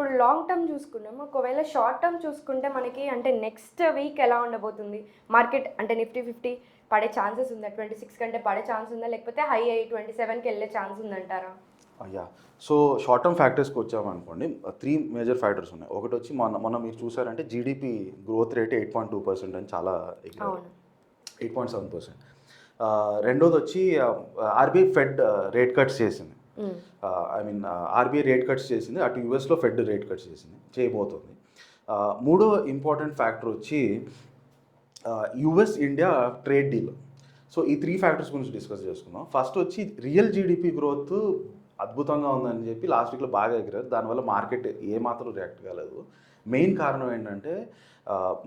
ఇప్పుడు long term చూసుకున్నాం ఒకవేళ షార్ట్ టర్మ్ చూసుకుంటే మనకి అంటే నెక్స్ట్ వీక్ ఎలా ఉండబోతుంది? మార్కెట్ అంటే నిఫ్టీ ఫిఫ్టీ పడే ఛాన్సెస్ ఉందా? ట్వంటీ సిక్స్ కంటే పడే ఛాన్స్ ఉందా? లేకపోతే హై అయ్యి ట్వంటీ సెవెన్కి వెళ్ళే ఛాన్స్ ఉందంటారా? యా సో షార్ట్ టర్మ్ ఫ్యాక్టర్స్కి వచ్చామనుకోండి త్రీ మేజర్ ఫ్యాక్టర్స్ ఉన్నాయి. ఒకటి వచ్చి మొన్న మొన్న మీరు చూసారంటే GDP growth rate eight point two percent అని చాలా ఎయిట్ పాయింట్ సెవెన్ పర్సెంట్ రెండోది వచ్చి ఆర్బీఐ ఫెడ్ రేట్ కట్స్ చేసింది. I mean RBI rate cuts చేసింది అటు యూఎస్లో ఫెడ్ రేట్ కట్స్ చేసింది చేయబోతుంది. Uh, మూడో ఇంపార్టెంట్ ఫ్యాక్టర్ వచ్చి US India trade deal so ఈ త్రీ ఫ్యాక్టర్స్ గురించి డిస్కస్ చేసుకుందాం. ఫస్ట్ వచ్చి రియల్ జీడిపి గ్రోత్ అద్భుతంగా ఉందని చెప్పి లాస్ట్ వీక్లో బాగా ఎగిరారు. దానివల్ల మార్కెట్ ఏమాత్రం రియాక్ట్ కాలేదు. మెయిన్ కారణం ఏంటంటే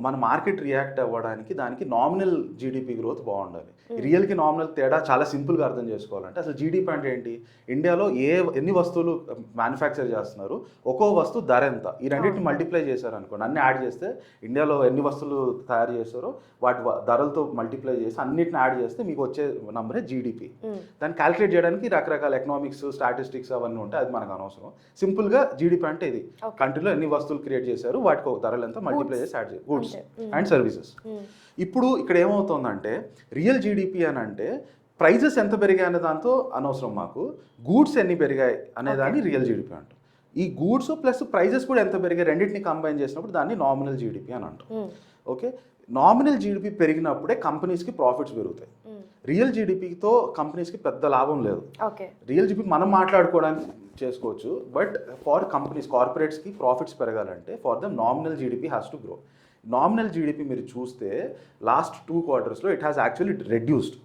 మన మార్కెట్ రియాక్ట్ అవ్వడానికి దానికి నామినల్ జీడిపి గ్రోత్ బాగుండాలి. రియల్కి నామినల్ తేడా చాలా సింపుల్గా అర్థం చేసుకోవాలంటే అసలు జీడిపి అంటే ఏంటి? ఇండియాలో ఏ ఎన్ని వస్తువులు మ్యానుఫ్యాక్చర్ చేస్తున్నారు? ఒక్కో వస్తువు ధర ఎంత? ఈ రెండింటిని మల్టిప్లై చేశారు అనుకోండి అన్ని యాడ్ చేస్తే ఇండియాలో ఎన్ని వస్తువులు తయారు చేస్తారో వాటి ధరలతో మల్టిప్లై చేసి అన్నిటిని యాడ్ చేస్తే మీకు వచ్చే నంబరే జీడిపి. దాన్ని క్యాలిక్యులేట్ చేయడానికి రకరకాల ఎకనామిక్స్ స్టాటిస్టిక్స్ అవన్నీ ఉంటాయి. అది మనకు అనవసరం. సింపుల్గా జీడిపి అంటే ఇది. కంట్రీలో ఎన్ని వస్తువులు క్రియేట్ చేశారు? వాటికి ఒక ధరలు ఎంత? మల్టిప్లై చేసి యాడ్ గూడ్స్. And services. ఇప్పుడు ఇక్కడ ఏమవుతుందంటే రియల్ జీడిపి అని అంటే ప్రైజెస్ ఎంత పెరిగాయి అనే దాంతో అనవసరం మాకు. గూడ్స్ ఎన్ని పెరిగాయి అనే దాన్ని రియల్ జీడిపి అంటాం. ఈ గూడ్స్ ప్లస్ ప్రైజెస్ కూడా ఎంత పెరిగాయి రెండింటిని కంబైన్ చేసినప్పుడు దాన్ని నామినల్ జీడిపి అని అంటాం. ఓకే? నామినల్ జీడిపి పెరిగినప్పుడే కంపెనీస్కి ప్రాఫిట్స్ పెరుగుతాయి. రియల్ జీడిపితో కంపెనీస్కి పెద్ద లాభం లేదు. రియల్ జీపీ మనం మాట్లాడుకోవడానికి చేసుకోవచ్చు బట్ ఫార్ కంపెనీస్ కార్పొరేట్స్కి ప్రాఫిట్స్ పెరగాలంటే for the nominal GDP has to grow nominal GDP మీరు చూస్తే లాస్ట్ టూ క్వార్టర్స్లో it has actually reduced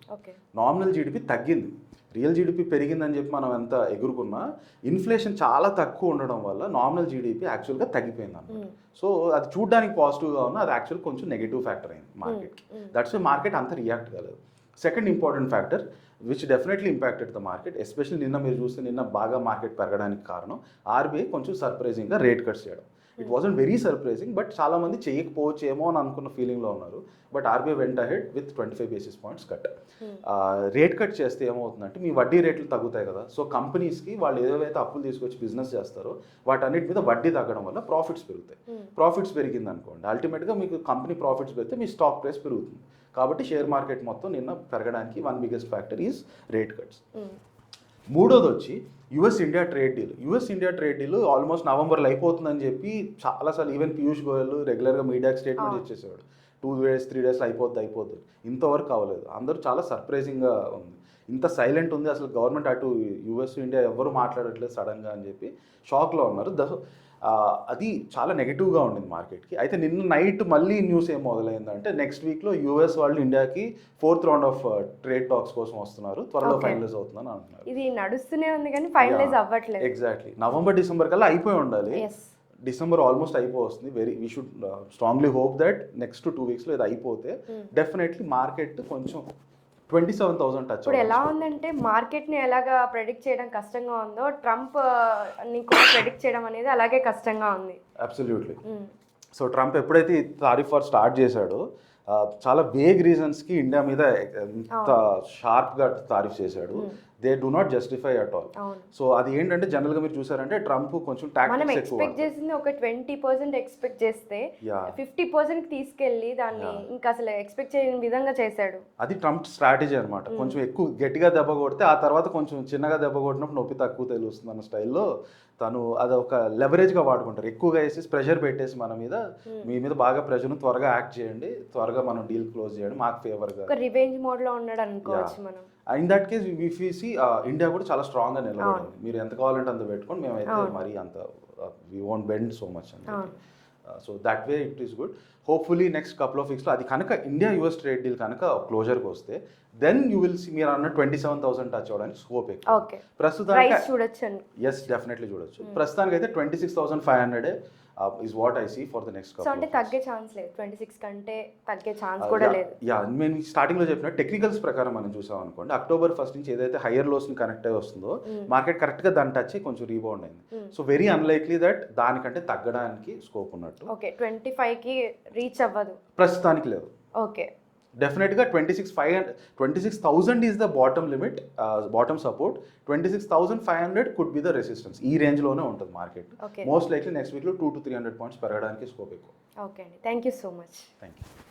nominal GDP తగ్గింది. రియల్ జీడిపి పెరిగిందని చెప్పి మనం ఎంత ఎగురుకున్నా ఇన్ఫ్లేషన్ చాలా తక్కువ ఉండడం వల్ల నామినల్ జీడిపి యాక్చువల్గా తగ్గిపోయింది అన్నమాట మ్మ్. సో అది చూడడానికి పాజిటివ్గా ఉన్నా అది యాక్చువల్ కొంచెం నెగిటివ్ ఫ్యాక్టర్ అయింది మార్కెట్కి. దట్స్ మార్కెట్ అంత రియాక్ట్ కాలేదు. Second important factor which definitely impacted the market especially నిన్న మీరు చూస్తే నిన్న బాగా మార్కెట్ పెరగడానికి కారణం ఆర్బీఐ కొంచెం సర్ప్రైజింగ్గా రేట్ కట్స్ చేయడం. It was very surprising but చాలా మంది చేయకపోవచ్చు ఏమో అని అనుకున్న ఫీలింగ్లో ఉన్నారు but RBI went ahead with twenty five basis points cut Hmm. Rate cut చేస్తే ఏమవుతుందంటే మీ వడ్డీ రేట్లు తగ్గుతాయి కదా సో కంపెనీస్కి వాళ్ళు ఏదైతే అప్పులు తీసుకొచ్చి బిజినెస్ చేస్తారో వాటన్నిటి మీద వడ్డీ తగ్గడం వల్ల ప్రాఫిట్స్ పెరుగుతాయి. ప్రాఫిట్స్ పెరిగింది అనుకోండి అల్టిమేట్గా మీకు కంపెనీ ప్రాఫిట్స్ పెరిగితే మీ స్టాక్ ప్రైస్ పెరుగుతుంది కాబట్టి షేర్ మార్కెట్ మొత్తం నిన్న పెరగడానికి one biggest factor is rate cuts. మూడోది వచ్చి US India trade deal. US India trade deal almost నవంబర్లో అయిపోతుందని చెప్పి చాలాసార్లు ఈవెన్ పీయూష్ గోయల్ రెగ్యులర్గా మీడియాకి స్టేట్మెంట్. ఇచ్చేసేవాడు. టూ డేస్ త్రీ డేస్ అయిపోద్ది అయిపోద్ది. ఇంతవరకు అవ్వలేదు. అందరూ చాలా సర్ప్రైజింగ్గా ఉంది. ఇంత సైలెంట్ ఉంది అసలు గవర్నమెంట్ అటు యుఎస్ ఇండియా ఎవరు మాట్లాడట్లేదు సడన్గా అని చెప్పి షాక్లో ఉన్నారు. ద అది చాలా నెగిటివ్గా ఉండింది మార్కెట్కి. అయితే నిన్న నైట్ మళ్ళీ న్యూస్ ఏం మొదలైందంటే నెక్స్ట్ వీక్లో యూఎస్ వాళ్ళు ఇండియాకి fourth round of trade talks కోసం వస్తున్నారు. త్వరలో. ఫైనలైజ్ అవుతుందని అంటున్నారు. ఇది నడుస్తూనే ఉంది కానీ ఫైనలైజ్. అవ్వట్లేదు. ఎగ్జాక్ట్లీ నవంబర్ డిసెంబర్ కల్లా అయిపోయి ఉండాలి. డిసెంబర్ ఆల్మోస్ట్ అయిపోతుంది very we should strongly hope that next two వీక్స్లో ఇది అయిపోతే Hmm. డెఫినెట్లీ మార్కెట్ కొంచెం ట్వంటీ సెవెన్ థౌసండ్ టచ్ ఇప్పుడు ఎలా ఉందంటే మార్కెట్ని ఎలాగా ప్రెడిక్ట్ చేయడం కష్టంగా ఉందో ట్రంప్ని కూడా ప్రెడిక్ట్ చేయడం అనేది అలాగే కష్టంగా ఉంది. అబ్సల్యూట్లీ. సో ట్రంప్ ఎప్పుడైతే ఈ తారీఫ్ వార్ స్టార్ట్ చేశాడో చాలా వేగ్ రీజన్స్కి ఇండియా మీద ఎంత షార్ప్గా తారీఫ్ చేశాడు. They do not justify at all so అది ఏంటంటే జనరల్గా మీరు చూసారంటే ట్రంప్ కొంచెం మనం ఎక్స్పెక్ట్ చేసింది ఒక ట్వంటీ పర్సెంట్ ఎక్స్పెక్ట్ చేస్తే ఫిఫ్టీ పర్సెంట్ తీసుకెళ్ళి దాన్ని. ఇంకా అసలు ఎక్స్పెక్ట్ చేయని విధంగా చేశాడు. అది ట్రంప్ స్ట్రాటజీ అనమాట. కొంచెం ఎక్కువ గట్టిగా దెబ్బ కొడితే ఆ తర్వాత కొంచెం చిన్నగా దెబ్బ కొట్టినప్పుడు నొప్పి తక్కువ తెలుస్తుంది అన్న స్టైల్లో తను అది ఒక లెవరేజ్గా వాడుకుంటారు. ఎక్కువగా వేసేసి ప్రెషర్ పెట్టేసి మన మీద Mm. మీ మీద బాగా ప్రెషర్ త్వరగా యాక్ట్ చేయండి. త్వరగా మనం డీల్ క్లోజ్ చేయండి. మాకు ఫేవర్గా రివెంజ్ మోడ్లో ఉన్నాడు అనుకోవచ్చు మనం. ఇన్ దట్ కేస్ విఫీసి ఇండియా కూడా చాలా స్ట్రాంగ్గా నిలబడింది. మీరు ఎంత కావాలంటే అంత పెట్టుకోండి మేమైతే అవును. మరీ అంత we won't bend so much అని అవును. So that way it is good hopefully next couple of వీక్స్లో అది కనుక ఇండియా యూఎస్ ట్రేడ్ డీల్ కనుక క్లోజర్కి వస్తే దెన్ యూ విల్ సీ మీరు అన్న ట్వంటీ సెవెన్ థౌసండ్ టచ్ అవ్వడానికి స్కోప్ ఎక్కువ. ప్రస్తుతానికి ఎస్ డెఫినెట్లీ చూడొచ్చు. ప్రస్తుతానికి అయితే twenty six thousand five hundred is what I see for the next so అంటే తగ్గే ఛాన్స్ లేదు. ట్వంటీ సిక్స్ కంటే తగ్గే ఛాన్స్ కూడా లేదు. యా నేను స్టార్టింగ్లో చెప్పిన టెక్నికల్స్ ప్రకారం మనం చూసాం అనుకోండి అక్టోబర్ ఫస్ట్ నుంచి ఏదైతే హైయర్ లోస్ని కనెక్ట్ అయి వస్తుందో. మార్కెట్ కరెక్ట్గా దాన్ని టచ్ కొంచెం రీబౌండ్ అయింది. సో వెరీ అన్లైక్లీ దట్ దానికంటే తగ్గడానికి స్కోప్ ఉన్నట్టు. ఓకే ట్వంటీ ఫైవ్కి రీచ్ అవ్వదు. ప్రస్తుతానికి లేదు. ఓకే డెఫినెట్గా twenty six five twenty six thousand is the bottom limit bottom support twenty six thousand five hundred could be the resistance ఈ రేంజ్లోనే ఉంటుంది మార్కెట్ మోస్ట్ లైక్లీ నెక్స్ట్ వీక్లో two to three hundred points పెరగడానికి scope ఎక్కువ. Okay అండి. Thank you so much thank you